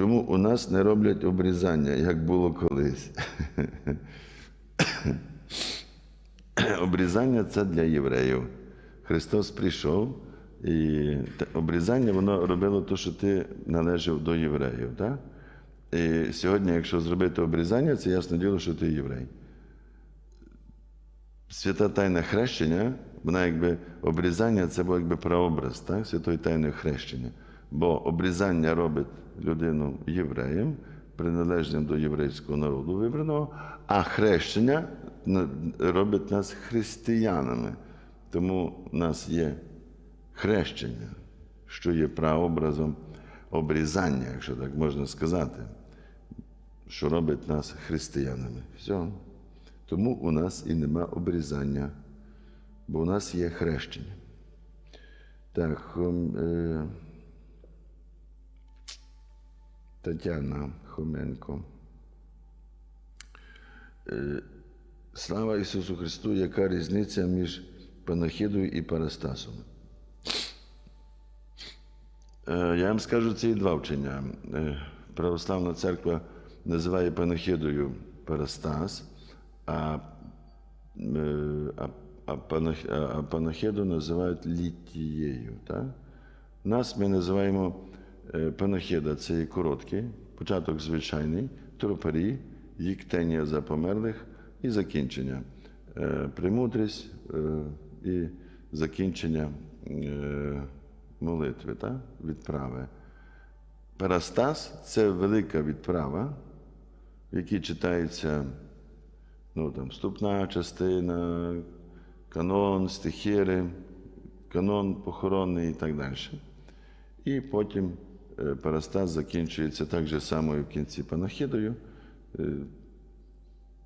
чому у нас не роблять обрізання, як було колись? Обрізання це для євреїв. Христос прийшов, і обрізання воно робило те, що ти належав до євреїв. Так? І сьогодні, якщо зробити обрізання, це ясно діло, що ти єврей. Свята тайна хрещення, вона якби обрізання це був якби прообраз так, святої тайної хрещення. Бо обрізання робить людину євреєм, приналежним до єврейського народу вибраного, а хрещення робить нас християнами. Тому в нас є хрещення, що є прообразом обрізання, якщо так можна сказати, що робить нас християнами. Все. Тому у нас і нема обрізання, бо у нас є хрещення. Так, е, Тетяна Хоменко. Слава Ісусу Христу, яка різниця між панахидою і парастасом? Я вам скажу, є два вчення. Православна церква називає панахидою парастас, а, а, а, панах- а- а називають літією. Так? Нас ми називаємо е, панахида, це є короткий, початок звичайний, тропарі, їктення за померлих і закінчення. Е, Премудрість е, і закінчення молитви, так? відправи. Парастас це велика відправа, в якій читається ну, там, вступна частина, канон, стихіри, канон похоронний і так далі. І потім е, парастас закінчується так же само і в кінці панахідою. Е,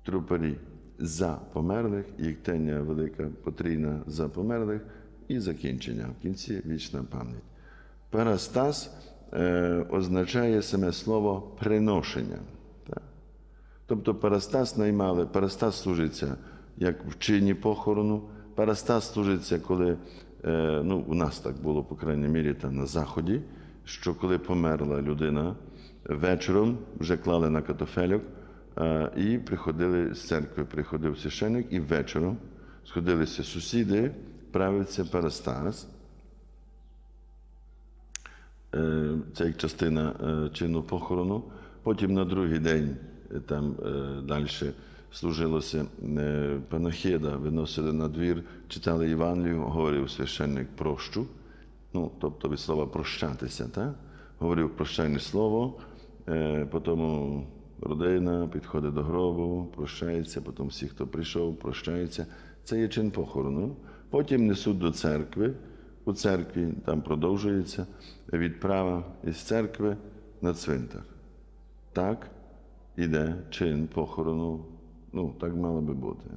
Трупарі за померлих, їктення велика потрійна за померлих і закінчення. В кінці вічна пам'ять. Парастас е, означає саме слово приношення. Так? Тобто парастас наймали, парастас служиться як в чині похорону, парастас служиться, коли, е, ну, у нас так було, по крайній мірі, там на Заході, що коли померла людина, вечором вже клали на катофелюк, е, і приходили з церкви, приходив священник, і вечором сходилися сусіди, правиться парастас. Е, Це як частина е, чину похорону. Потім на другий день там далі служилося панахида, виносили на двір, читали Євангелію, говорив священник прощу, ну, тобто від слова прощатися, так? говорив прощальне слово, е, потім родина підходить до гробу, прощається, потім всі, хто прийшов, прощаються. Це є чин похорону. Потім несуть до церкви. У церкві там продовжується відправа із церкви на цвинтар. Так іде чин похорону. Ну, так мало би бути.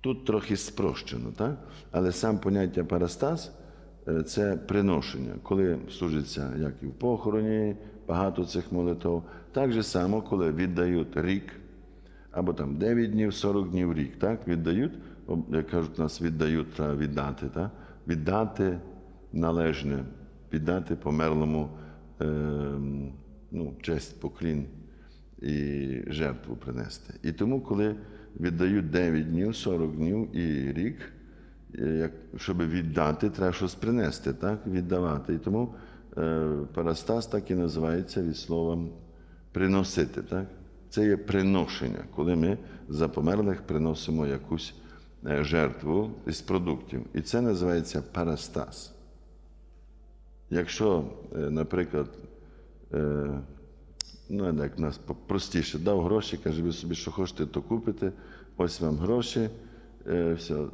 Тут трохи спрощено, так? але сам поняття парастас це приношення, коли служиться, як і в похороні, багато цих молитв. Так же само, коли віддають рік, або там 9 днів, 40 днів рік, так? віддають, як кажуть, нас віддають, треба віддати, так? віддати належне, віддати померлому е, ну, честь, поклін і жертву принести. І тому, коли віддають 9 днів, 40 днів і рік, е, як, щоб віддати, треба щось принести, так? віддавати. І тому е, парастас так і називається від слова приносити. Так? Це є приношення, коли ми за померлих приносимо якусь е, жертву із продуктів. І це називається парастас. Якщо, е, наприклад, е, ну, як нас простіше, дав гроші, каже, ви собі, що хочете, то купите, ось вам гроші, е, все.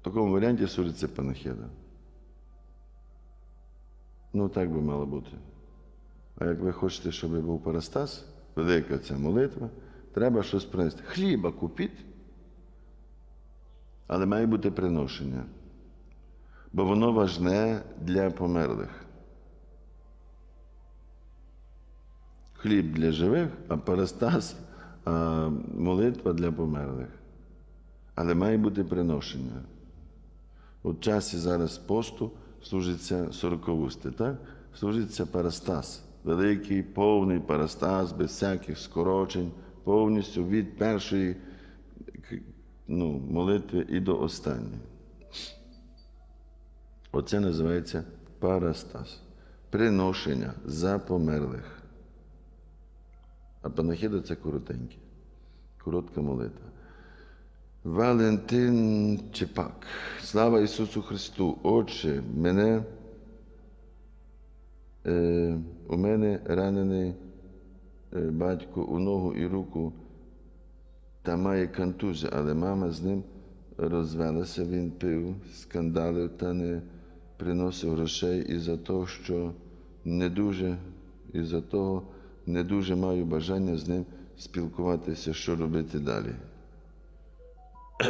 В такому варіанті служиться панахида. Ну, так би мало бути. А як ви хочете, щоб був парастас, велика ця молитва, треба щось принести. Хліба купіть, але має бути приношення. Бо воно важне для померлих. Хліб для живих, а парастас, а молитва для померлих. Але має бути приношення. У часі зараз посту служиться сороковусти, так? Служиться парастас. великий, повний парастас, без всяких скорочень, повністю від першої ну, молитви і до останньої. Оце називається парастас. Приношення за померлих. А панахіда це коротеньке, коротка молитва. Валентин Чепак. Слава Ісусу Христу! Отче, мене, е, у мене ранений е, батько у ногу і руку та має контузію, але мама з ним розвелася, він пив, скандалив та не приносив грошей і за того, що не дуже, і за того не дуже маю бажання з ним спілкуватися, що робити далі.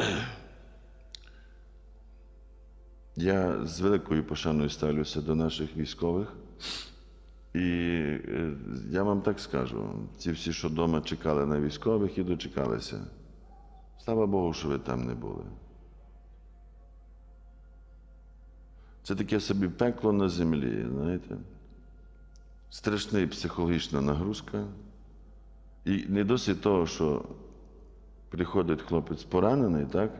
Я з великою пошаною ставлюся до наших військових. І е, я вам так скажу: ці всі, що вдома чекали на військових і дочекалися. Слава Богу, що ви там не були. Це таке собі пекло на землі, знаєте. Страшна психологічна нагрузка. І не досить того, що приходить хлопець поранений, так?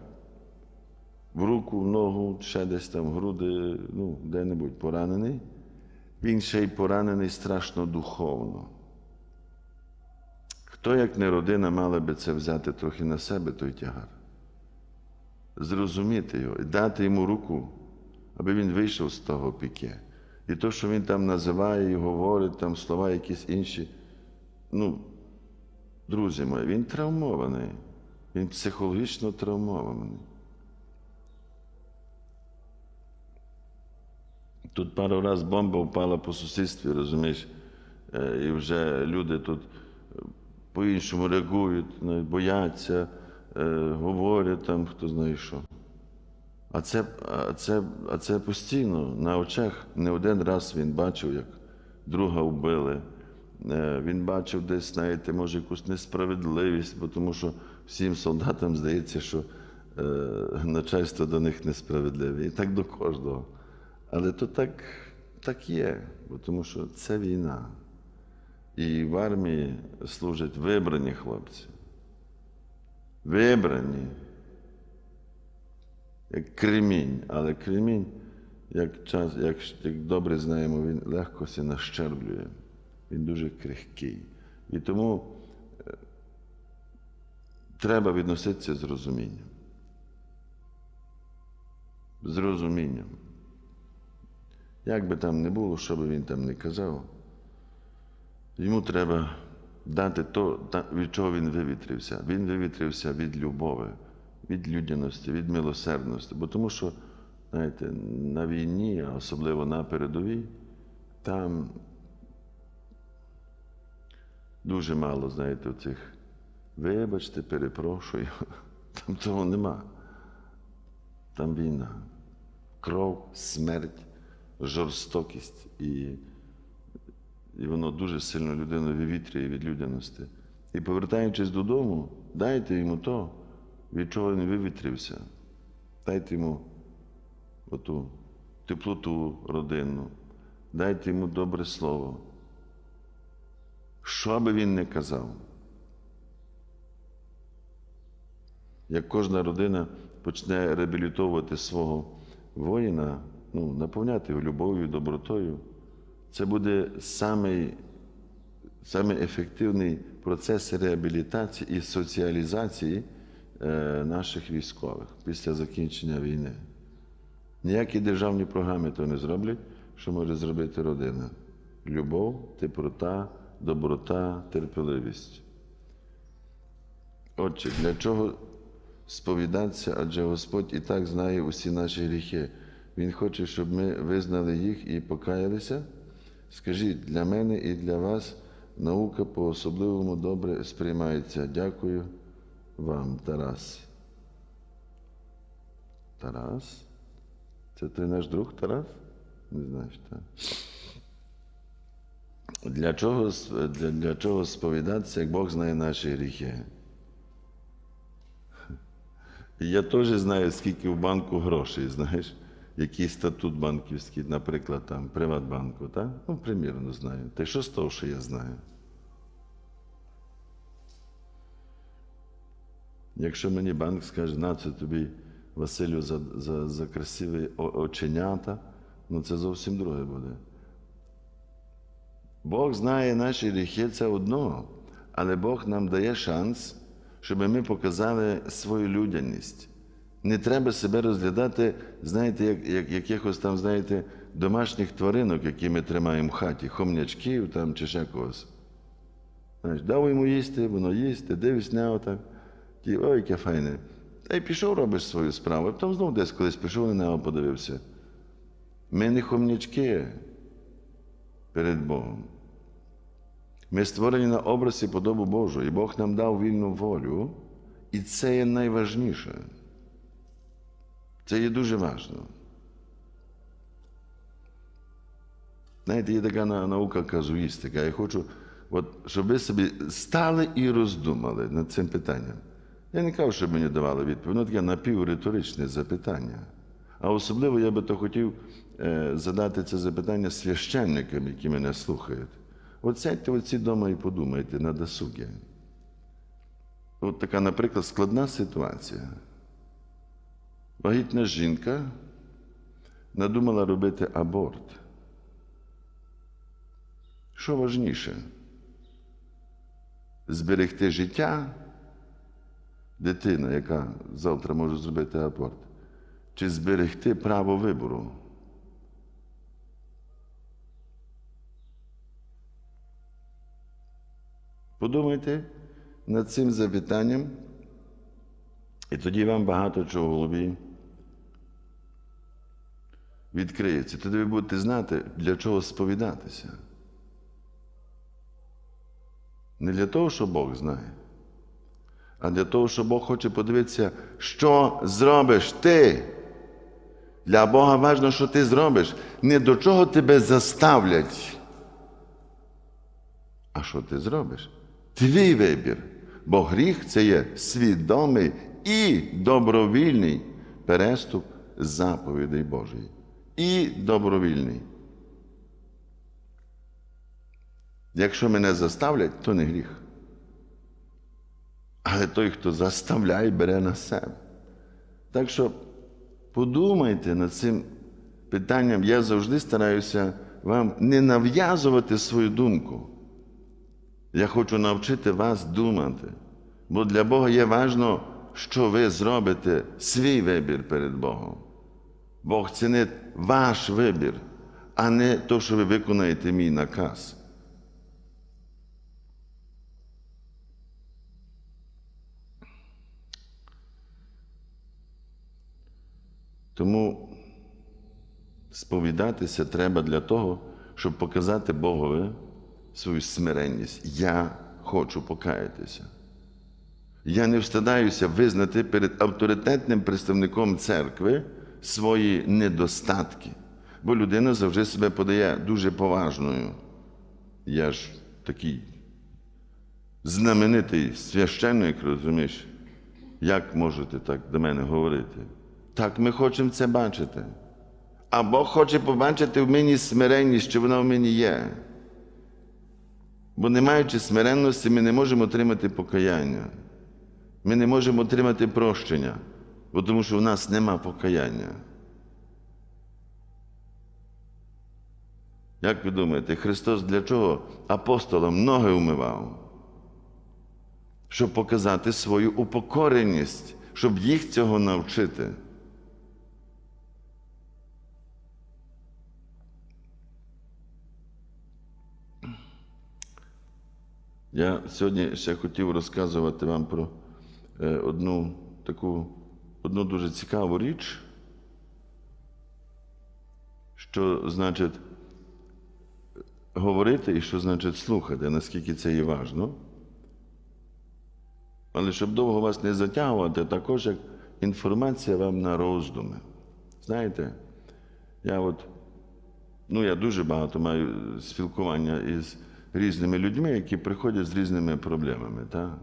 В руку, в ногу, ще десь там, в груди, ну, де-небудь поранений. Він ще й поранений страшно духовно. Хто, як не родина, мала би це взяти трохи на себе, той тягар? Зрозуміти його і дати йому руку, аби він вийшов з того піке. І то, що він там називає і говорить, там слова якісь інші. Ну, друзі мої, він травмований, він психологічно травмований. Тут пару раз бомба впала по сусідстві, розумієш, Е, і вже люди тут е, по-іншому реагують, бояться, е, говорять там, хто знає що. А це, а, це, а це постійно на очах не один раз він бачив, як друга вбили. Е, Він бачив десь, знаєте, може, якусь несправедливість, бо тому що всім солдатам здається, що е, начальство до них несправедливе. І так до кожного. Але то так, так є, бо тому що це війна. І в армії служать вибрані хлопці. Вибрані. Як кремінь. Але кремінь, як, час, як, як добре знаємо, він легко се нащерблює. Він дуже крихкий. І тому е, треба відноситися з розумінням. З розумінням. Як би там не було, що би він там не казав, йому треба дати то, від чого він вивітрився. Він вивітрився від любові, від людяності, від милосердності. Бо тому що, знаєте, на війні, а особливо на передовій, там дуже мало, знаєте, цих вибачте, перепрошую, там того нема. Там війна, кров, смерть, жорстокість. І, і воно дуже сильно людину вивітрює від людяності. І повертаючись додому, дайте йому то, від чого він вивітрився. Дайте йому оту теплоту родинну, дайте йому добре слово. Що би він не казав. Як кожна родина почне реабілітовувати свого воїна, ну, наповняти його любов'ю, добротою, це буде самий, процес реабілітації і соціалізації е, наших військових після закінчення війни. Ніякі державні програми то не зроблять, що може зробити родина. Любов, теплота, доброта, терпеливість. Отже, для чого сповідатися, адже Господь і так знає усі наші гріхи. Він хоче, щоб ми визнали їх і покаялися. Скажіть, для мене і для вас наука по-особливому добре сприймається. Дякую вам, Тарас. Тарас? Це ти наш друг Тарас? Не знаєш, так? Для чого, для, для чого сповідатися, як Бог знає наші гріхи? Я теж знаю, скільки в банку грошей, знаєш. якийсь статут банківський, наприклад, там, Приватбанку, так? Ну, примірно знаю. Та що з того, що я знаю? Якщо мені банк скаже, на це тобі, Василю, за, за, за красиві оченята, ну це зовсім друге буде. Бог знає наші гріхи, це одно, але Бог нам дає шанс, щоб ми показали свою людяність. Не треба себе розглядати, знаєте, як, як якихось там, знаєте, домашніх тваринок, які ми тримаємо в хаті, хом'ячків там чи ще когось. Знаєш, дав йому їсти, воно їсти, дивись на отак. Ті, ой, яке файне. Та й пішов, робиш свою справу, а потім знову десь колись пішов на нього подивився. Ми не хом'ячки перед Богом. Ми створені на образ і подобу Божу, і Бог нам дав вільну волю, і це є найважніше. Це є дуже важливо. Знаєте, є така наука казуїстика. Я хочу, от, щоб ви собі стали і роздумали над цим питанням. Я не кажу, щоб мені давали відповідь, воно таке напівриторичне запитання. А особливо я би то хотів е, задати це запитання священникам, які мене слухають. От сядьте оці вдома і подумайте на досугі. От така, наприклад, складна ситуація. Вагітна жінка надумала робити аборт. Що важніше? Зберегти життя дитини, яка завтра може зробити аборт, чи зберегти право вибору? Подумайте над цим запитанням, і тоді вам багато чого в голові відкриється. Тоді ви будете знати, для чого сповідатися. Не для того, що Бог знає, а для того, що Бог хоче подивитися, що зробиш ти. Для Бога важливо, що ти зробиш. Не до чого тебе заставлять. А що ти зробиш? Твій вибір. Бо гріх це є свідомий і добровільний переступ заповідей Божої. І добровільний. Якщо мене заставлять, то не гріх. Але той, хто заставляє, бере на себе. Так що подумайте над цим питанням. Я завжди стараюся вам не нав'язувати свою думку. Я хочу навчити вас думати. Бо для Бога є важливо, що ви зробите свій вибір перед Богом. Бог цінить ваш вибір, а не то, що ви виконаєте мій наказ. Тому сповідатися треба для того, щоб показати Богові свою смиренність. Я хочу покаятися. Я не встидаюся визнати перед авторитетним представником церкви свої недостатки, бо людина завжди себе подає дуже поважною. Я ж такий знаменитий священник, розумієш, як можете так до мене говорити? Так ми хочемо це бачити. А Бог хоче побачити в мені смиренність, що вона в мені є. Бо не маючи смиренності, ми не можемо отримати покаяння. Ми не можемо отримати прощення, бо тому що в нас нема покаяння. Як ви думаєте, Христос для чого апостолам ноги умивав? Щоб показати свою упокореність, щоб їх цього навчити. Я сьогодні ще хотів розказувати вам про е, одну таку одну дуже цікаву річ, що значить говорити і що значить слухати, наскільки це є важно. Але щоб довго вас не затягувати, також як інформація вам на роздуми. Знаєте, я от, ну я дуже багато маю спілкування із різними людьми, які приходять з різними проблемами. Так?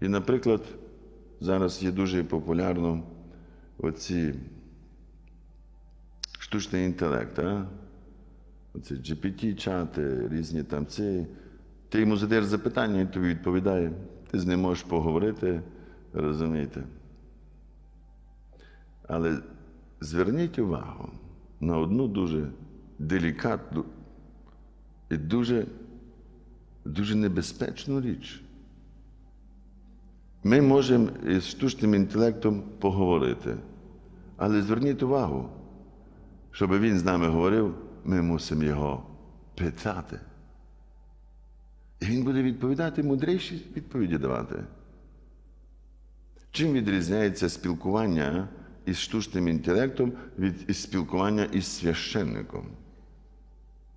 І, наприклад, зараз є дуже популярно оці штучний інтелект, а? Оці GPT-чати, різні там ці. Ти йому задаєш запитання, він тобі відповідає. Ти з ним можеш поговорити, розумієте? Але зверніть увагу на одну дуже делікатну і дуже, дуже небезпечну річ. Ми можемо із штучним інтелектом поговорити, але зверніть увагу, щоб він з нами говорив, ми мусимо його питати. І він буде відповідати мудріші відповіді давати. Чим відрізняється спілкування із штучним інтелектом від спілкування із священником?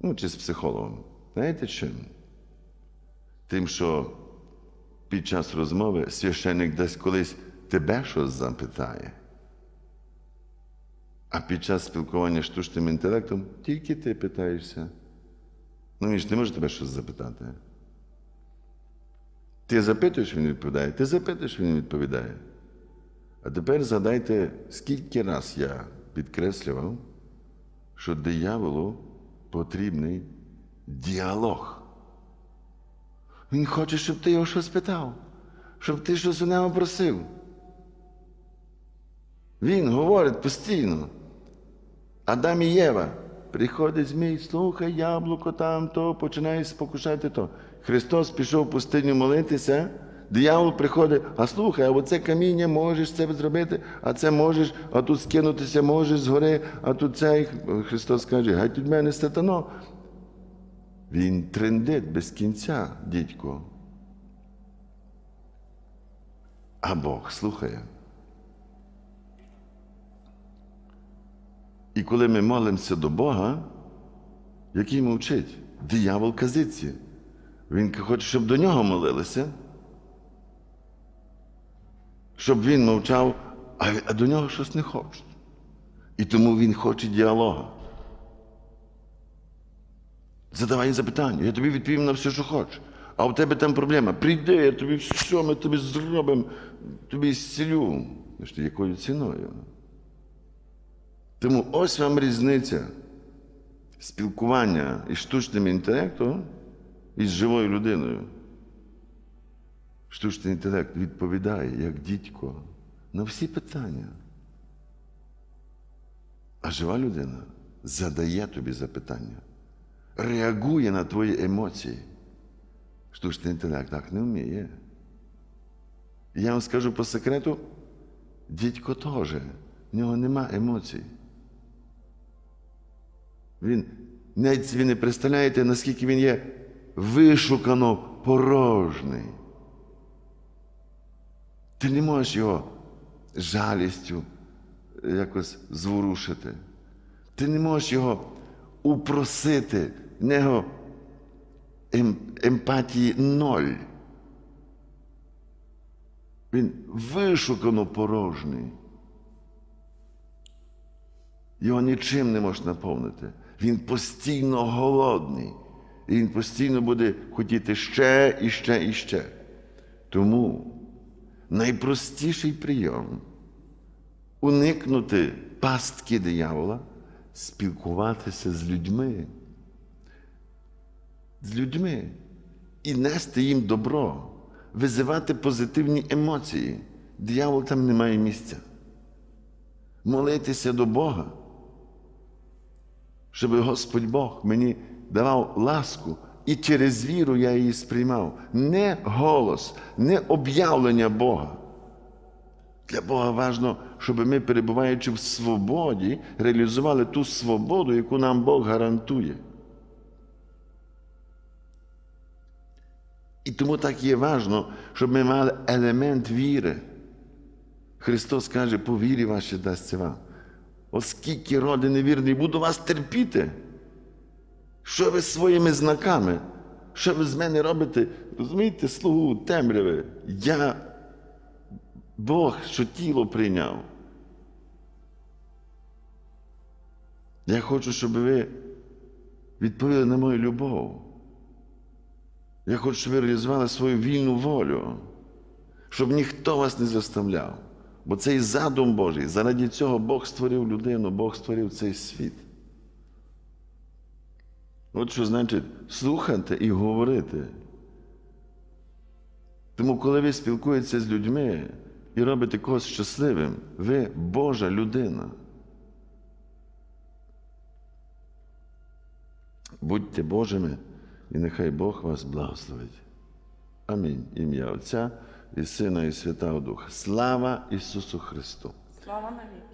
Ну, чи з психологом? Знаєте чим? Тим, що під час розмови священник десь колись тебе щось запитає. А під час спілкування з штучним інтелектом тільки ти питаєшся. Ну, він ж не може тебе щось запитати. Ти запитуєш, він відповідає, ти запитуєш, він відповідає. А тепер згадайте, скільки раз я підкреслював, що дияволу потрібний діалог. Він хоче, щоб ти його щось питав, щоб ти щось у нього просив. Він говорить постійно. Адам і Єва. Приходить змій, слухай, яблуко там, то починає спокушати то. Христос пішов в пустиню молитися, диявол приходить, а слухай, а оце каміння можеш це зробити, а це можеш, а тут скинутися можеш згори, а тут цей. Христос каже, геть від мене сатано. Він трендить без кінця, дідько. А Бог слухає. І коли ми молимося до Бога, який мовчить? Диявол казиці. Він хоче, щоб до нього молилися, щоб він мовчав, а, до нього щось не хочуть. І тому він хоче діалога. Задавай запитання, я тобі відповім на все, що хочеш. А у тебе там проблема. Прийди, я тобі все, ми тобі зробимо, тобі зцілю. Якою ціною? Тому ось вам різниця спілкування із штучним інтелектом і з живою людиною. Штучний інтелект відповідає, як дідько, на всі питання. А жива людина задає тобі запитання, реагує на твої емоції. Штучний інтелект так не вміє. Я вам скажу по секрету, дідько теж, в нього нема емоцій. Він навіть ви не представляєте, наскільки він є вишукано порожний. Ти не можеш його жалістю якось зворушити. Ти не можеш його упросити, в нього ем, емпатії ноль. Він вишукано порожний. Його нічим не можеш наповнити. Він постійно голодний. І він постійно буде хотіти ще і ще і ще. Тому найпростіший прийом уникнути пастки диявола, спілкуватися з людьми. З людьми і нести їм добро, визивати позитивні емоції. Диявол там не має місця. Молитися до Бога щоб Господь Бог мені давав ласку, і через віру я її сприймав. Не голос, не об'явлення Бога. Для Бога важливо, щоб ми, перебуваючи в свободі, реалізували ту свободу, яку нам Бог гарантує. І тому так є важливо, щоб ми мали елемент віри. Христос каже, по вірі ваші дасться вам. Оскільки роди невірний, буду вас терпіти. Що ви своїми знаками? Що ви з мене робите? Розумієте, слугу темряви. Я Бог, що тіло прийняв. Я хочу, щоб ви відповіли на мою любов. Я хочу, щоб ви реалізували свою вільну волю, щоб ніхто вас не заставляв. Бо цей задум Божий, заради цього Бог створив людину, Бог створив цей світ. От що значить слухати і говорити. Тому, коли ви спілкуєтеся з людьми і робите когось щасливим, ви Божа людина. Будьте Божими, і нехай Бог вас благословить. Амінь. Ім'я Отця і Сина, і Святого Духа. Слава Ісусу Христу! Слава навіки.